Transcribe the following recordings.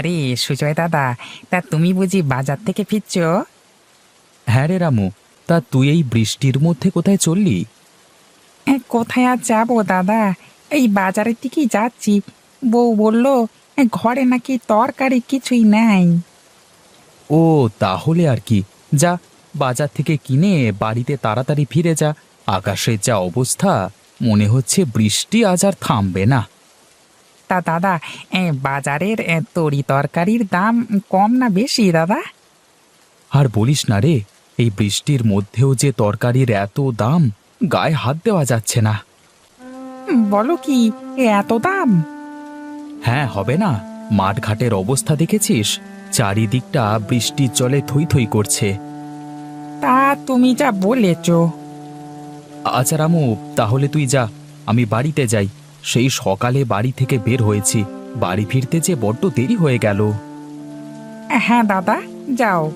আরে সুজয় দাদা তা তুমি বুঝি বাজার থেকে ফিরছো? হ্যাঁ রে রামু তা তুই এই বৃষ্টির মধ্যে কোথায় চললি? এ, কোথায় আর যাব দাদা? এই বাজারের দিকেই যাচ্ছি। বউ বলল ঘরে নাকি তরকারি কিছুই নেই। ও তাহলে আর কি। যা বাজার থেকে কিনে বাড়িতে তাড়াতাড়ি ফিরে যা। আকাশের যা অবস্থা মনে হচ্ছে বৃষ্টি আজ আর থামবে না। তা দাদা এ, বাজারের এ, তরি তরকারির দাম কম না বেশি দাদা? আর বলিস না রে এই বৃষ্টির মধ্যেও যে তরকারির এত দাম গায়ে হাত দেওয়া যাচ্ছে না। বলো কি এ, এত দাম? হ্যাঁ হবে না। মাঠঘাটের অবস্থা দেখেছিস? চারিদিকটা বৃষ্টির জলে থই থই করছে। তা তুমি যা বলেছ। আচ্ছা রামু তাহলে তুই যা আমি বাড়িতে যাই। সেই সকালে বাড়ি থেকে বের হয়েছি। বাড়ি ফিরতে যে বড্ড দেরি হয়ে গেল। হ্যাঁ দাদা যাও।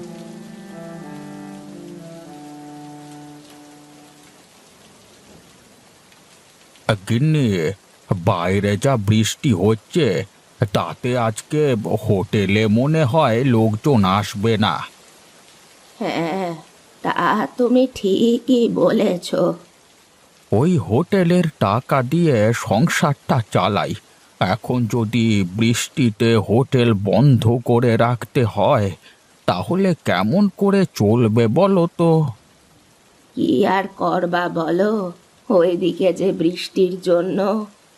গিন্নি বাইরে যা বৃষ্টি হচ্ছে তাতে আজকে হোটেলে মনে হয় লোকজন আসবে না। হ্যাঁ তা তুমি ঠিকই বলেছ। ওই হোটেলের টাকা দিয়ে সংসারটা চালাই। এখন যদি বৃষ্টিতে হোটেল বন্ধ করে রাখতে হয় তাহলে কেমন করে চলবে বলো তো? কি আর করবা বলো? ওইদিকে যে বৃষ্টির জন্য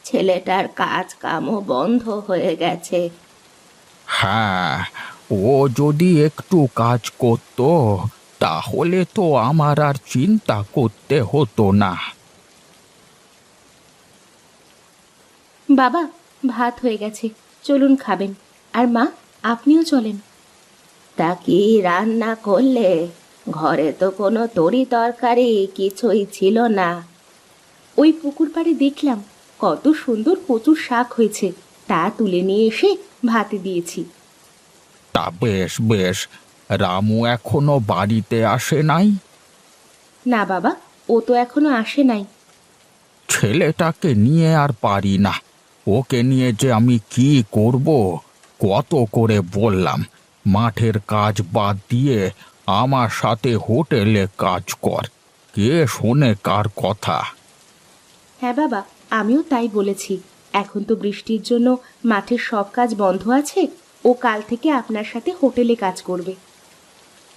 ছেলেটার কাজ কামও বন্ধ হয়ে গেছে। হ্যাঁ ও যদি একটু কাজ করত তাহলে তো আমার আর চিন্তা করতে হতো না। বাবা ভাত হয়ে গেছে। চলুন খাবেন। আর মা আপনিও চলেন। তা কি রান্না করলে? ঘরে তো কোনো তরি তরকারি কিছুই ছিল না। ওই পুকুর পাড়ে দেখলাম কত সুন্দর কচুর শাক হয়েছে। তা তুলে নিয়ে এসে ভাতে দিয়েছি। তা বেশ বেশ। রামু এখনও বাড়িতে আসে নাই? না বাবা ও তো এখনও আসে নাই। ছেলেটাকে নিয়ে আর পারি না। ওকে নিয়ে যে আমি কি করব? কত করে বললাম। মাঠের কাজ বাদ দিয়ে আমার সাথে হোটেলে কাজ কর। কে শোনে কার কথা? হ্যাঁ বাবা, আমিও তাই বলেছি। এখন তো বৃষ্টির জন্য মাঠের সব কাজ বন্ধ আছে। ও কাল থেকে আপনার সাথে হোটেলে কাজ করবে।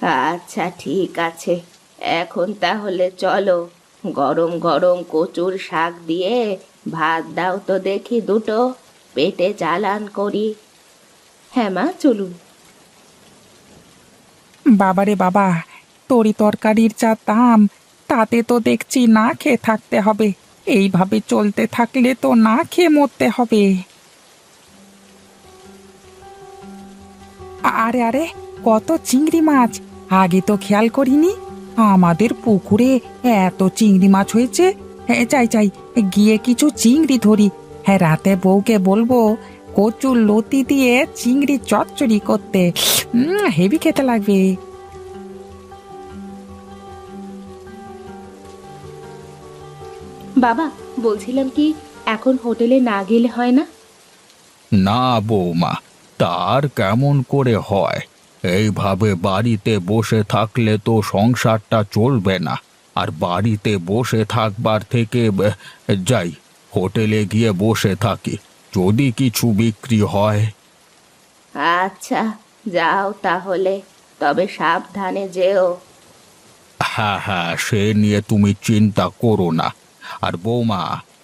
আচ্ছা ঠিক আছে। এখন তাহলে চলো। গরম গরম কচুর শাক দিয়ে ভাত দাও তো দেখি দুটো, পেটে চালান করি। হ্যাঁ মা, চলুন। বাবারে বাবা, তরি তরকারির যা দাম, তাতে তো দেখছি না খেয়ে থাকতে হবে। এইভাবে চলতে থাকলে তো না খেয়ে মরতে হবে। আরে আরে, কত চিংড়ি মাছ! আগে তো খেয়াল করিনি, আমাদের পুকুরে এত চিংড়ি মাছ হয়েছে হ্যাঁ চাই চাই। গিয়ে কিছু চিংড়ি ধরি। হ্যাঁ রাতে বউকে বলব কচুর লতি দিয়ে চিংড়ি চচ্চড়ি করতে। হেভি খেতে লাগবে। বাবা বলছিলাম কি এখন হোটেলে না গেলে হয় না? না বৌমা তার কেমন করে হয়? এইভাবে বাড়িতে বসে থাকলে তো সংসারটা চলবে না। আর বাড়িতে বসে থাকবার থেকে যাই হোটেলে গিয়ে বসে থাকি যদি কিছু বিক্রি হয়। আচ্ছা যাও তাহলে তবে সাবধানে যেও। হ্যাঁ হ্যাঁ সে নিয়ে তুমি চিন্তা করো না। আর বৌমা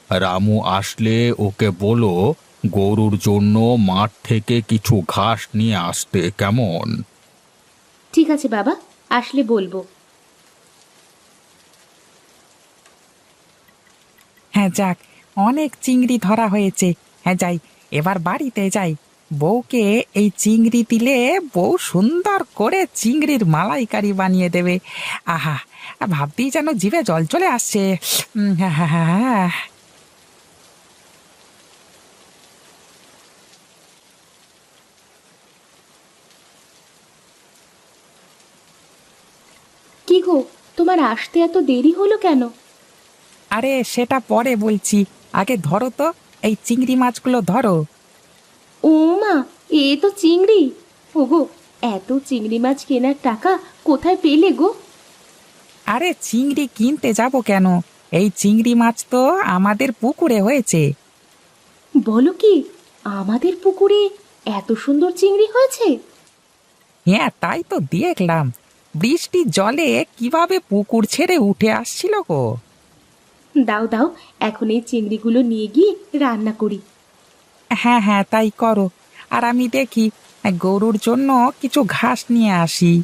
রামু আসলে ওকে বলো গরুর জন্য মাঠ থেকে কিছু ঘাস নিয়ে আসতে কেমন? ঠিক আছে বাবা আসলে বলব। হ্যাঁ যাক, অনেক চিংড়ি ধরা হয়েছে। হ্যাঁ যাই, এবার বাড়িতে যাই। বউকে এই চিংড়ি দিলে বউ সুন্দর করে চিংড়ির মালাইকারি বানিয়ে দেবে। আহা, ভাবতেই যেন জিভে জল চলে আসছে। হ্যাঁ হ্যাঁ হ্যাঁ। কি গো, তোমার আসতে এত দেরি হলো কেন? আরে সেটা পরে বলছি। আগে ধরো তো এই চিংড়ি মাছগুলো ধরো। ও মা এ তো চিংড়ি। ওগো এত চিংড়ি মাছ কেনার টাকা কোথায় পেলে গো? আরে চিংড়ি কিনতে যাব কেন? এই চিংড়ি মাছ তো আমাদের পুকুরে হয়েছে। বলো কি আমাদের পুকুরে এত সুন্দর চিংড়ি হয়েছে? হ্যাঁ তাই তো দেখলাম। বৃষ্টির জলে কীভাবে পুকুর ছেড়ে উঠে আসছিল গো? দাও দাও এখন এই চিংড়িগুলো নিয়ে গিয়ে রান্না করি। হ্যাঁ হ্যাঁ তাই করো। আর আমি দেখি গরুর জন্য কিছু ঘাস নিয়ে আসি।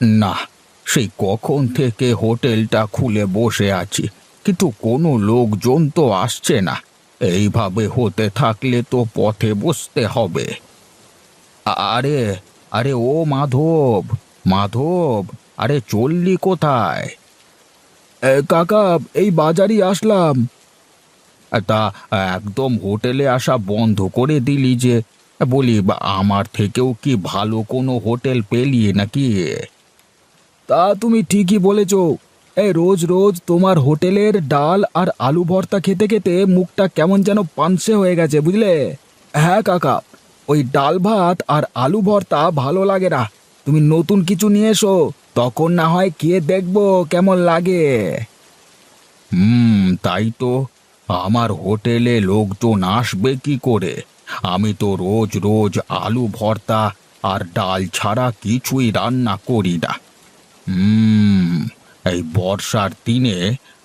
না সেই কখন থেকে হোটেলটা খুলে বসে আছি কিন্তু কোনো লোকজন তো আসছে না। এইভাবে হতে থাকলে তো পথে বসতে হবে। আরে আরে ও মাধব মাধব আরে চললি কোথায়? এ, কাকা এই বাজারই আসলাম। তা একদম হোটেলে আসা বন্ধ করে দিলি যে বলি বা আমার থেকেও কি ভালো কোনো হোটেল পেলি নাকি? তা তুমি ঠিকই বলেছ। এই রোজ রোজ তোমার হোটেলের ডাল আর আলু ভর্তা খেতে খেতে মুখটা কেমন যেন পানসে হয়ে গেছে, বুঝলে? হ্যাঁ কাকা। ওই ডাল ভাত আর আলু ভর্তা ভালো লাগে না। তুমি নতুন কিছু নিয়ে এসো, তখন না হয় কে দেখব কেমন লাগে। হুম, তাই তো। আমার হোটেলে লোকজন আসবে কি করে? আমি তো রোজ রোজ আলু ভর্তা আর ডাল ছাড়া কিছুই রান্না করি না। হুম। এই বর্ষার দিনে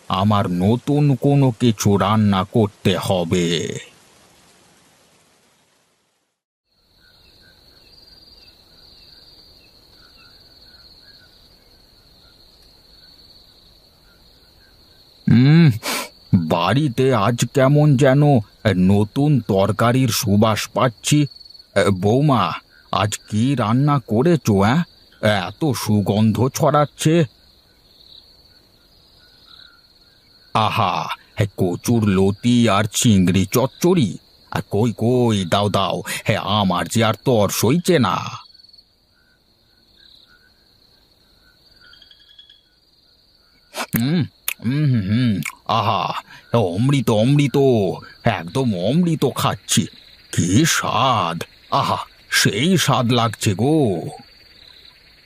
আমার নতুন কোনো কিছু রান্না করতে হবে। হুম বাড়িতে আজ কেমন যেন নতুন তরকারির সুবাস পাচ্ছি। বৌমা, আজ কি রান্না করেছ হ্যাঁ এত সুগন্ধ ছড়াচ্ছে। আহা হ্যাঁ কচুর লতি আর চিংড়ি চচ্চড়ি। আর কই কই দাও দাও হ্যাঁ আমার যে আর তর সইছে না। হুম হুম, হুম আহা অমৃত অমৃত একদম অমৃত খাচ্ছি। কি স্বাদ আহা সেই স্বাদ লাগছে গো।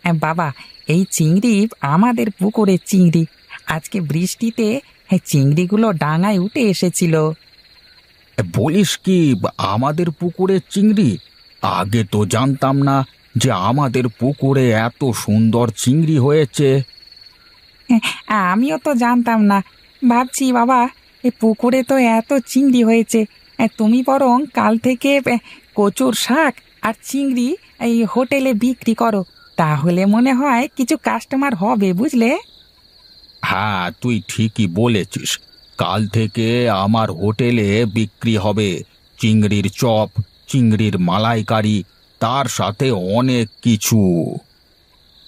হ্যাঁ, বাবা এই চিংড়ি আমাদের পুকুরের চিংড়ি। আজকে বৃষ্টিতে হ্যাঁ, চিংড়িগুলো ডাঙায় উঠে এসেছিল। বলিস কি আমাদের পুকুরের চিংড়ি? আগে তো জানতাম না যে আমাদের পুকুরে এত সুন্দর চিংড়ি হয়েছে। আমিও তো জানতাম না। ভাবছি বাবা এ পুকুরে তো এত চিংড়ি হয়েছে। তুমি বরং কাল থেকে কচুর শাক আর চিংড়ি এই হোটেলে বিক্রি করো। তাহলে মনে হয় কিছু কাস্টমার হবে বুঝলে? হ্যাঁ তুই ঠিকই বলেছিস। কাল থেকে আমার হোটেলে বিক্রি হবে চিংড়ির চপ চিংড়ির মালাইকারি তার সাথে অনেক কিছু।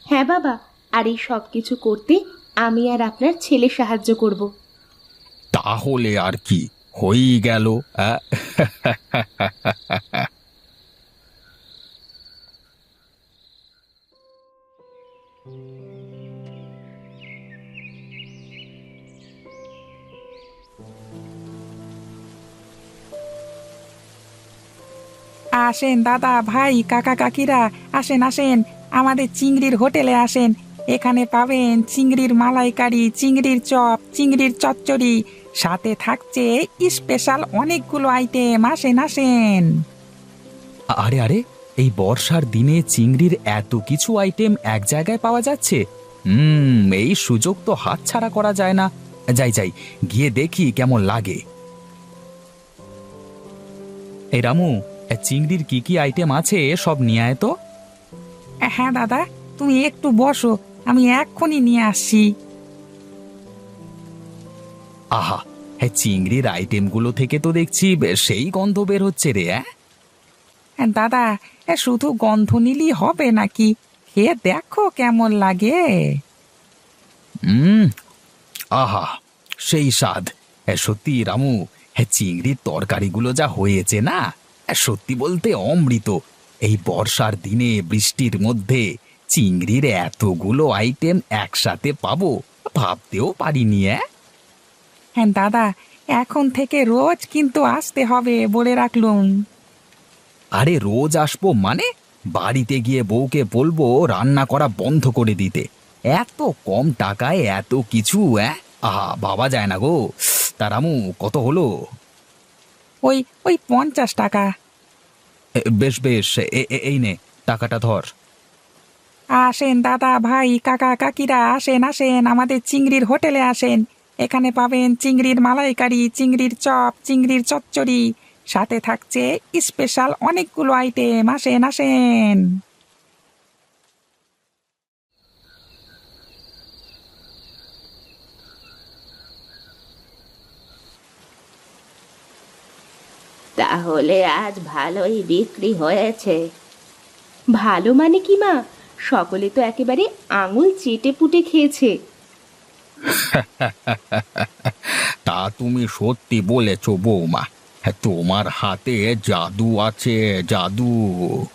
হ্যাঁ বাবা আর এই সব কিছু করতে আমি আর আপনার ছেলে সাহায্য করব। তাহলে আর কি হয়েই গেল আসেন, দাদা, ভাই, কাকা, কাকিরা, আসেন আসেন। আমাদের চিংড়ির হোটেলে আসেন। এখানে পাবেন চিংড়ির মালাইকারি, চিংড়ির চপ, চিংড়ির চচ্চড়ি। সাথে থাকছে স্পেশাল অনেকগুলো আইটেম আসেন আসেন। আরে আরে, এই বর্ষার দিনে চিংড়ির এত কিছু আইটেম এক জায়গায় পাওয়া যাচ্ছে? হুম, এই সুযোগ তো হাতছাড়া করা যায় না। যাই যাই, গিয়ে দেখি কেমন লাগে। এই রামু চিংড়ির কি কি আইটেম আছে সব নিয়ে আয় তো। হ্যাঁ দাদা তুমি একটু বসো আমি এক্ষুনি নিয়ে আসছি। আহা হ্যাঁ চিংড়ির আইটেমগুলো থেকে তো দেখছি সেই গন্ধ বের হচ্ছে রে? হ্যাঁ, দাদা শুধু গন্ধ নিলেই হবে নাকি? খেয়ে দেখো কেমন লাগে। হুম আহা সেই স্বাদ। সত্যি রামু হ্যাঁ চিংড়ির তরকারিগুলো যা হয়েছে না? সত্যি বলতে অমৃত। এই বর্ষার দিনে বৃষ্টির মধ্যে চিংড়ির এতগুলো আইটেম একসাথে পাবো ভাবতেও পারিনি অ্যাঁ? হ্যাঁ দাদা এখন থেকে রোজ কিন্তু আসতে হবে বলে রাখলুম। আরে রোজ আসব মানে? বাড়িতে গিয়ে বউকে বলব রান্না করা বন্ধ করে দিতে। এত কম টাকায় এত কিছু অ্যাঁ? আহা বাবা যায় না গো। তারামু কত হলো? ওই ওই পঞ্চাশ টাকা। বেশ বেশ এই নে, টাকাটা ধর। আসেন দাদা, ভাই, কাকা, কাকিরা, আসেন আসেন, আমাদের চিংড়ির হোটেলে আসেন। এখানে পাবেন চিংড়ির মালাইকারি, চিংড়ির চপ, চিংড়ির চচ্চড়ি। সাথে থাকছে স্পেশাল অনেকগুলো আইটেম আসেন আসেন। তাহলে আজ ভালোই বিক্রি হয়েছে। ভালো মানে কি মা? সকলে তো একেবারে আঙুল চেটে পুটে খেয়েছে। তা তুমি সত্যি বলেছ বৌমা হ্যাঁ, তোমার হাতে জাদু আছে জাদু।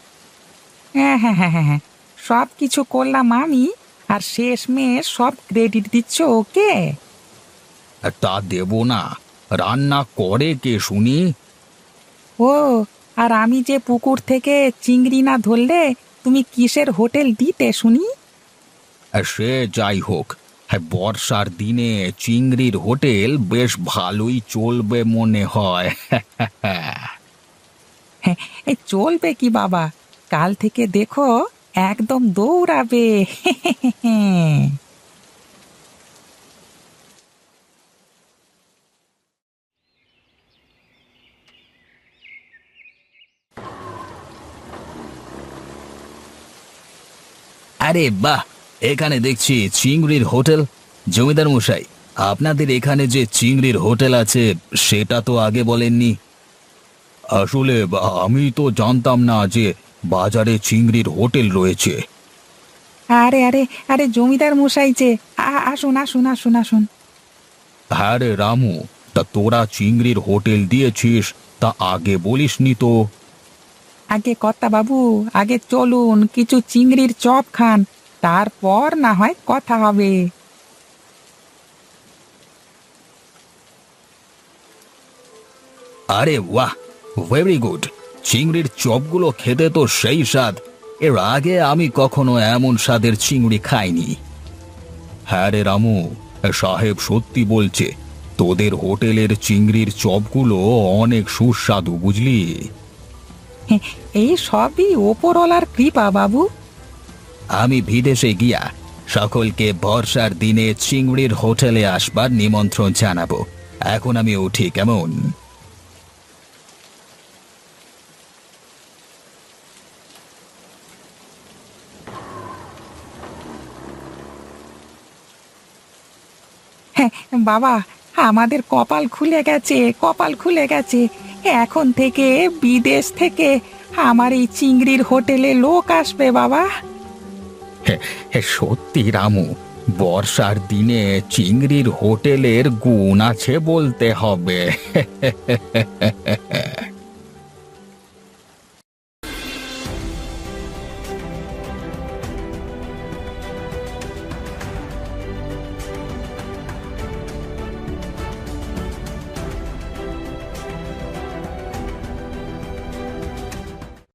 হ্যাঁ হ্যাঁ হ্যাঁ হ্যাঁ হ্যাঁ সব কিছু করলাম আমি আর শেষ মেয়ে সব ক্রেডিট দিচ্ছ ওকে? তা দেব না রান্না করে কে শুনি? ও আর আমি যে পুকুর থেকে চিংড়ি না ধরলে তুমি কিসের হোটেল দিতে শুনি? সে যাই হোক। হ্যাঁ বর্ষার দিনে চিংড়ির হোটেল বেশ ভালোই চলবে মনে হয়। এই চলবে কি বাবা? কাল থেকে দেখো একদম দৌড়াবে। আরে বাহ এখানে দেখছি চিংড়ির হোটেল। জমিদার মশাই আপনাদের এখানে যে চিংড়ির হোটেল আছে সেটা তো আগে বলেননি। আসলে আমি তো জানতাম না যে বাজারে চিংড়ির হোটেল রয়েছে। আরে আরে আরে জমিদার মশাই যে আ- আসুন আসুন আসুন আসুন। হ্যাঁ রে রামু তা তোরা চিংড়ির হোটেল দিয়েছিস তা আগে বলিসনি তো। আগে কর্তা বাবু, আগে চলুন, কিছু চিংড়ির চপ খান, তারপর না হয় কথা হবে। আরে বাহ ভেরি গুড চিংড়ির চপগুলো খেতে তো সেই স্বাদ। এর আগে আমি কখনো এমন স্বাদের চিংড়ি খাইনি। হ্যাঁ রে রামু, সাহেব সত্যি বলছে, তোদের হোটেলের চিংড়ির চপগুলো অনেক সুস্বাদু, বুঝলি? এই সবই ওপরওয়ালার কৃপা বাবু। আমি বিদেশে গিয়া সকলকে বর্ষার দিনে চিংড়ির হোটেলে আসবার নিমন্ত্রণ জানাব। এখন আমি উঠি কেমন? হ্যাঁ বাবা আমাদের কপাল খুলে গেছে কপাল খুলে গেছে। এখন থেকে বিদেশ থেকে আমার এই চিংড়ির হোটেলে লোক আসবে, বাবা। সত্যি, রামু, বর্ষার দিনে চিংড়ির হোটেলের গুণ আছে বলতে হবে।